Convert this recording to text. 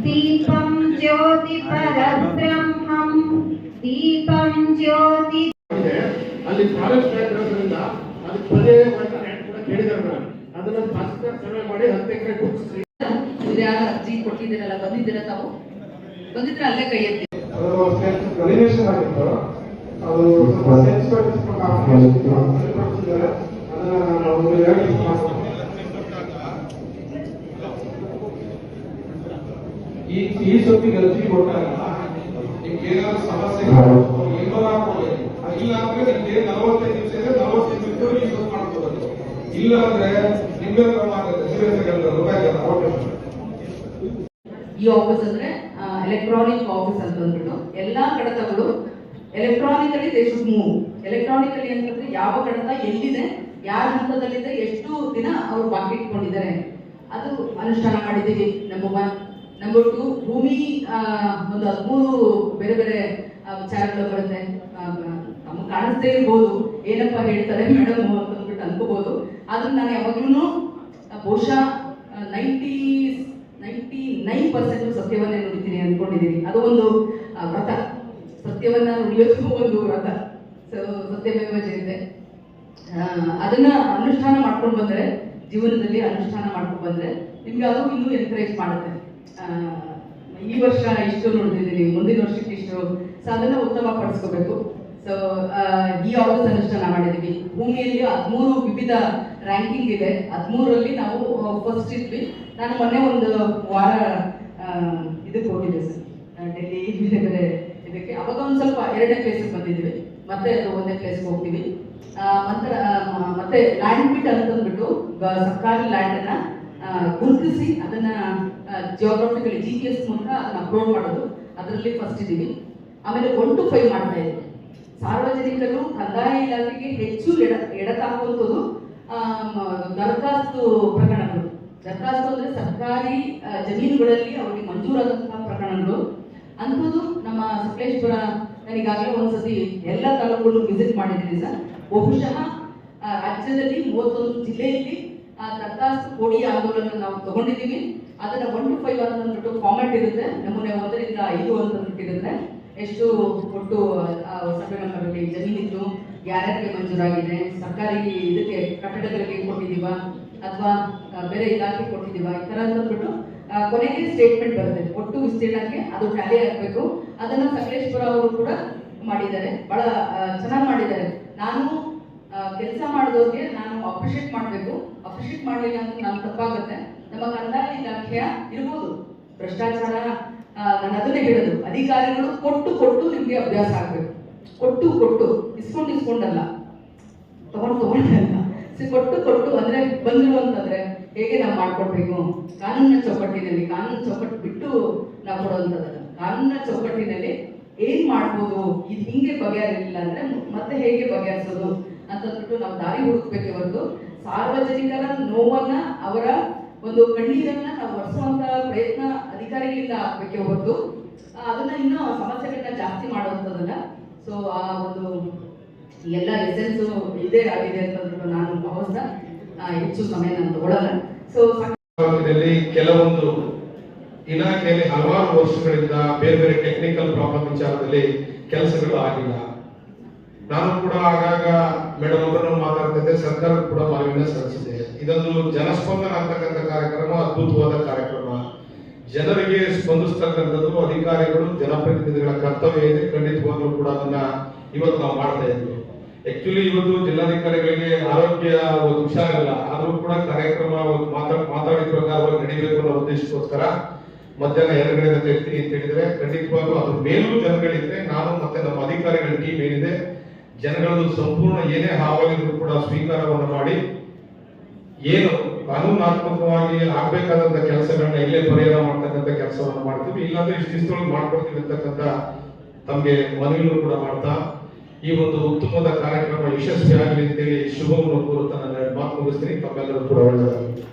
दीपं ज्योतिपरब्रह्मं दीपं ज्योति ಇದೆ ಅಲ್ಲಿ ಫಾರೆಸ್ಟ್ ಲ್ಯಾಂಡ್ ಇರೋದ್ರಿಂದ ಅದಕ್ಕೆ ಪರ್ಯಾಯವಾದ ಲ್ಯಾಂಡ್ ಕೂಡ ಕೇಳಿದ್ದಾರೆ ಮೇಡಮ್ ಅದನ್ನ ಶಾಸಕರ ಸರ್ವೆ ಮಾಡಿ ಹತ್ತು ಎಕರೆ ಗುರುತಿಸಿ ಇವ್ರು ಯಾರು ಅರ್ಜಿ ಕೊಟ್ಟಿದ್ದೀರಲ್ಲ ಬಂದಿದ್ದೀರ ತಾವು ಬಂದಿದ್ರೆ ಅಲ್ಲೇ ಕೈ ಎತ್ತಿ ಅದು ರಿಲೇಷನ್ ಆಗಿತ್ತು ಅದು ಸ್ವಲ್ಪ ಸೆನ್ಸಿಟಿವ್ ಕೊಡ್ತಿದ್ದಾರೆ ಅದನ್ನ ನಾವು ಒಂದು ಎರಡು ಈ ಅರ್ಜಿ ಕೊಟ್ಟಾಗ? ನಿಮ್ಗೆ ಏನಾದ್ರು ಸಮಸ್ಯೆ ಇಲ್ಲ ಅಂದ್ರೆ ನಿಮ್ಗೆ ನಲವತ್ತೈದು ದಿವಸ ಇದೆ ನಲವತ್ತೈದು ದಿವಸ ಮಾಡ್ಕೋಬೇಕು ಇಲ್ಲ ಅಂದ್ರೆ ನಿಮ್ಗೆ ಈ ಆಫೀಸ್ ಅಂದ್ರೆ ಎಲೆಕ್ಟ್ರಾನಿಕ್ ಆಫೀಸ್ ಅಂತ ಅಂದ್ಬಿಟ್ಟು ಎಲ್ಲಾ ಕಡತಗಳು electronically they should move electronically ಅಂತಂದ್ರೆ ಯಾವ ಕಡತ ಎಲ್ಲಿದೆ ಯಾರ ಹಂತದಲ್ಲಿದೆ ಎಷ್ಟು ದಿನ ಅವರು ಬಾಕಿ ಇಟ್ಕೊಂಡಿದ್ದಾರೆ? ಅದು ಅನುಷ್ಠಾನ ಮಾಡಿದ್ದೀವಿ ನಮ್ಮ ಒನ್ ನಂಬರ್ ಟು ಭೂಮಿ ಒಂದು ಹದಿಮೂರು ಬೇರೆ ಬೇರೆ ವಿಚಾರಗಳು ಬರುತ್ತೆ. ನಮ್ಗೆ ಕಾಣಿಸ್ದೇ ಇರ್ಬೋದು. ಏನಪ್ಪ ಹೇಳ್ತಾರೆ ಮೇಡಮ್ ಅಂತ ಅಂದ್ಬಿಟ್ಟು ಅನ್ಕೋಬಹುದು ಆದ್ರೂ ನಾನು ಯಾವಾಗ್ಲೂ ಬಹುಶಃ ನೈಂಟಿ ನೈಂಟಿ ನೈನ್ ಪರ್ಸೆಂಟ್ ಸತ್ಯವನ್ನೇ ನುಡಿತೀನಿ ಅನ್ಕೊಂಡಿದ್ದೀನಿ. ಅದು ಒಂದು ವ್ರತ. ಸತ್ಯವನ್ನ ನುಡಿಯೋದು ಒಂದು ವ್ರತ. ಸೊ ಸತ್ಯಮೇವ ಜಯತೆ. ಅದನ್ನ ಅನುಷ್ಠಾನ ಮಾಡ್ಕೊಂಡು ಬಂದ್ರೆ, ಜೀವನದಲ್ಲಿ ಅನುಷ್ಠಾನ ಮಾಡ್ಕೊಂಡು ಬಂದ್ರೆ, ನಿಮ್ಗೆ ಅದು ಇನ್ನೂ ಎನ್ಕರೇಜ್ ಮಾಡುತ್ತೆ. ಈ ವರ್ಷ ಇಷ್ಟು ನೋಡ್ತಿದ್ದೀನಿ ಮುಂದಿನ ವರ್ಷಕ್ಕೆ ಇಷ್ಟು ಸೊ ಅದನ್ನ ಉತ್ತಮ ಪಡಿಸ್ಕೋಬೇಕು ಸೊ ಈ ಆಫೀಸ್ ಅನುಷ್ಠಾನ ಮಾಡಿದೀವಿ ಭೂಮಿಯಲ್ಲಿ ಹದಿಮೂರು ವಿವಿಧ ರ್ಯಾಂಕಿಂಗ್ ಇದೆ. ಹದಿಮೂರಲ್ಲಿ ನಾವು ಫಸ್ಟ್ ಇದ್ವಿ. ನಾನು ಮೊನ್ನೆ ಒಂದು ವಾರ ಇದಕ್ಕೆ ಹೋಗಿದ್ದೆ ಸರ್. ಡೆಲ್ಲಿ ಬೇರೆ ಇದಕ್ಕೆ. ಅವಾಗ ಒಂದು ಸ್ವಲ್ಪ ಎರಡನೇ ಪ್ಲೇಸಿಗೆ ಬಂದಿದ್ವಿ ಮತ್ತೆ ಅದು ಒಂದೇ ಪ್ಲೇಸ್ಗೆ ಹೋಗ್ತೀವಿ. ಮತ್ತೆ ಲ್ಯಾಂಡ್ ಬಿಟ್ ಅಂತಂದ್ಬಿಟ್ಟು ಸರ್ಕಾರಿ ಲ್ಯಾಂಡ್ ಅನ್ನ ಆ, ಗುರುತಿಸಿ ಅದನ್ನ ಜಿಯೋಗ್ರಫಿಕಲಿ ಜಿ ಪಿ ಎಸ್ ಮೂಲಕ ಅದನ್ನ ಅಪ್ಲೋಡ್ ಮಾಡೋದು ಅದರಲ್ಲಿ ಫಸ್ಟ್ ಇದ್ದೀವಿ ಆಮೇಲೆ ಒನ್ ಟು ಫೈವ್ ಮಾಡ್ತಾ ಇದ್ದೀವಿ. ಸಾರ್ವಜನಿಕರು ಕಂದಾಯ ಇಲಾಖೆಗೆ ಹೆಚ್ಚು ಎಡ ಎಡತಾಕುವಂಥದ್ದು ಆಮ್, ದರಖಾಸ್ತು ಪ್ರಕರಣಗಳು. ದರಖಾಸ್ತು ಅಂದ್ರೆ ಸರ್ಕಾರಿ ಜಮೀನುಗಳಲ್ಲಿ ಅವರಿಗೆ ಮಂಜೂರಾದಂತಹ ಪ್ರಕರಣಗಳು. ಅಂಥದ್ದು ನಮ್ಮ ಸಕಲೇಶ್ವರ ನನಗಾಗಲೇ ಒಂದ್ಸತಿ ಎಲ್ಲ ತಾಲೂಕುಗಳು ವಿಸಿಟ್ ಮಾಡಿದ್ದೀನಿ ಸರ್. ಬಹುಶಃ ರಾಜ್ಯದಲ್ಲಿ ಮೂವತ್ತೊಂದು ಜಿಲ್ಲೆಯಲ್ಲಿ ಆ ದರಖಾಸ್ತು ಕೋಡಿ ಆಂದೋಲನ ನಾವು ತಗೊಂಡಿದ್ದೀವಿ. ಅದನ್ನ ಒನ್ ಟು ಫೈವ್ ಅಂದ್ಬಿಟ್ಟು ಫಾರ್ಮೆಟ್ ಇರುತ್ತೆ. ನಮೂನೆ ಒಂದರಿಂದ ಐದು ಅಂತ ಅಂದ್ಬಿಟ್ಟು ಇರುತ್ತೆ ಎಷ್ಟು ಸಭೆ ಸರ್ವೆ ನಂಬರಲ್ಲಿ ಜಮೀನಿತ್ತು ಯಾರ್ಯಾರಿಗೆ ಮಂಜೂರಾಗಿದೆ ಸರ್ಕಾರಿ ಇದಕ್ಕೆ ಕಟ್ಟಡಗಳಿಗೆ ಕೊಟ್ಟಿದ್ದೀವ ಅಥವಾ ಬೇರೆ ಇಲಾಖೆ ಕೊಟ್ಟಿದ್ದೀವ ಈ ಥರ ಅಂತಂದ್ಬಿಟ್ಟು ಆ, ಕೊನೆಗೆ ಸ್ಟೇಟ್ಮೆಂಟ್ ಬರುತ್ತೆ. ಒಟ್ಟು ವಿಸ್ತೀರ್ಣಕ್ಕೆ ಅದು ಟ್ಯಾಲಿ ಆಗಬೇಕು. ಅದನ್ನ ಸಕಲೇಶ್ವರ ಅವರು ಕೂಡ ಮಾಡಿದ್ದಾರೆ. ಬಹಳ ಚೆನ್ನಾಗಿ ಮಾಡಿದ್ದಾರೆ. ನಾನು ಕೆಲಸ ಮಾಡಿದವ್ರಿಗೆ ನಾನು ಅಪ್ರಿಷಿಯೇಟ್ ಮಾಡಬೇಕು. ಅಪ್ರಿಷಿಯೇಟ್ ಮಾಡಲಿಲ್ಲ ಅಂದ್ರೆ ನಾನು ತಪ್ಪಾಗುತ್ತೆ. ನಮ್ಮ ಕಂದಾಯ ಇಲಾಖೆಯ ಇರ್ಬೋದು. ಭ್ರಷ್ಟಾಚಾರ ನಾನು ಅದನ್ನೇ ಹೇಳೋದು. ಅಧಿಕಾರಿಗಳು ಕೊಟ್ಟು ಕೊಟ್ಟು ನಿಮಗೆ ಅಭ್ಯಾಸ ಆಗಬೇಕು. ಕೊಟ್ಟು ಕೊಟ್ಟು, ಇಸ್ಕೊಂಡು ಇಸ್ಕೊಂಡಲ್ಲ. ತಗೊಂಡು ತಗೊಂಡಲ್ಲ. ಸೊ, ಕೊಟ್ಟು ಕೊಟ್ಟು ಅಂದ್ರೆ ಬಂದ್ರು ಅಂತಂದ್ರೆ ಹೇಗೆ ನಾವು ಮಾಡ್ಕೊಡ್ಬೇಕು? ಕಾನೂನಿನ ಚೌಕಟ್ಟಿನಲ್ಲಿ ಕಾನೂನು ಚೌಕಟ್ಟು ಬಿಟ್ಟು ನಾವು ಕೊಡುವಂಥದ್ದಲ್ಲ ಕಾನೂನಿನ ಚೌಕಟ್ಟಿನಲ್ಲಿ ಏನ್ ಮಾಡ್ಬೋದು? ಇದು ಹಿಂಗೆ ಬಗೆಹರಿಲಿಲ್ಲ ಅಂದ್ರೆ ಮತ್ತೆ ಹೇಗೆ ಬಗೆಹರಿಸೋದು? ಅಂತಂದ್ಬಿಟ್ಟು ನಾವು ದಾರಿ ಹುಡುಕ್ಬೇಕೆ ಹೊರತು ಸಾರ್ವಜನಿಕರ ನೋವನ್ನ ಅವರ ಒಂದು ಕಣ್ಣೀರನ್ನ ನಾವು ಒರೆಸುವಂತ ಪ್ರಯತ್ನ ಅಧಿಕಾರಿಗಳಿಂದ ಆಗ್ಬೇಕೆ ಹೊರತು ಅದನ್ನ ಇನ್ನೂ ಸಮಸ್ಯೆಗಳನ್ನ ಜಾಸ್ತಿ ಮಾಡುವಂಥದ್ದಲ್ಲ. ಸೊ ಆ ಒಂದು ಎಲ್ಲ ಎಸೆನ್ಸ್ ಇದೇ ಆಗಿದೆ ಅಂತ ನಾನು ಭಾವಿಸ್ತಾ ಹೆಚ್ಚು ಸಮಯ ನಾನು ತಗೊಳ್ಳಲ್ಲ ಸೊ ಕೆಲವೊಂದು ಇಲಾಖೆಯಲ್ಲಿ ಹಲವಾರು ವರ್ಷಗಳಿಂದ ಬೇರೆ ಬೇರೆ ಟೆಕ್ನಿಕಲ್ ಪ್ರಾಬ್ಲಮ್ ವಿಚಾರದಲ್ಲಿ ಕೆಲಸಗಳು ಆಗಿಲ್ಲ ನಾನು ಕೂಡ ಆಗಾಗ ಮೇಡಮ್ ಅವರನ್ನು ಮಾತಾಡ್ತಿದ್ದೆ, ಸರ್ಕಾರ ಕೂಡ ಮನವಿನ ಸಲ್ಲಿಸಿದೆ. ಇದೊಂದು ಜನಸ್ಪಂದನ ಅಂತಕ್ಕಂಥ ಕಾರ್ಯಕ್ರಮ, ಅದ್ಭುತವಾದ ಕಾರ್ಯಕ್ರಮ. ಜನರಿಗೆ ಸ್ಪಂದಿಸ್ತಕ್ಕಂಥದ್ದು ಅಧಿಕಾರಿಗಳು, ಜನಪ್ರತಿನಿಧಿಗಳ ಕರ್ತವ್ಯ ಇದೆ. ಖಂಡಿತವಾಗ್ಲೂ ಕೂಡ ಅದನ್ನ ಇವತ್ತು ನಾವು ಮಾಡ್ತಾ ಇದ್ವಿ. ಆಕ್ಚುಲಿ ಇವತ್ತು ಜಿಲ್ಲಾಧಿಕಾರಿಗಳಿಗೆ ಆರೋಗ್ಯ ಒಂದು ಹುಷಾರಿಲ್ಲ ಆದ್ರೂ ಕೂಡ ಕಾರ್ಯಕ್ರಮ ಒಂದು ಮಾತಾಡ್ ಮಾತಾಡಿದ ಪ್ರಕಾರ ನಡೀಬೇಕು ಅನ್ನೋ ಉದ್ದೇಶಕ್ಕೋಸ್ಕರ ಮಧ್ಯಾಹ್ನ ಎರಡು ಗಂಟೆ ಅಂತ ಹೇಳಿದ್ರೆ ಖಂಡಿತವಾಗ್ಲೂ ಅದ್ರ ಮೇಲೂ ಜನಗಳಿದ್ರೆ, ನಾನು ಮತ್ತೆ ನಮ್ಮ ಅಧಿಕಾರಿಗಳ ಟೀಮ್ ಏನಿದೆ ಜನಗಳದ್ದು ಸಂಪೂರ್ಣ ಏನೇ ಹಾವಾಗಿದ್ರು ಕೂಡ ಸ್ವೀಕಾರವನ್ನು ಮಾಡಿ ಏನು ಕಾನೂನಾತ್ಮಕವಾಗಿ ಆಗ್ಬೇಕಾದಂತ ಕೆಲಸಗಳನ್ನ ಇಲ್ಲೇ ಪರಿಹಾರ ಮಾಡ್ತಕ್ಕಂಥ ಕೆಲಸವನ್ನು ಮಾಡ್ತೀವಿ. ಇಲ್ಲಾಂದ್ರೆ ಇಷ್ಟು ದಿವಸದೊಳಗೆ ಮಾಡ್ಕೊಡ್ತೀವಿ ಅಂತಕ್ಕಂಥ ತಮ್ಗೆ ಮನವಿಗಳು ಕೂಡ ಮಾಡ್ತಾ, ಈ ಒಂದು ಉತ್ತಮದ ಕಾರ್ಯಕ್ರಮ ಯಶಸ್ವಿ ಆಗಲಿ ಅಂತೇಳಿ ಶುಭವನ್ನು ಕೋರುತ್ತಾ ನನ್ನ ಮಾತು ಮುಗಿಸ್ತೀನಿ. ತಮ್ಮೆಲ್ಲರೂ ಕೂಡ ಒಳ್ಳೆಯದಾಗಲಿ.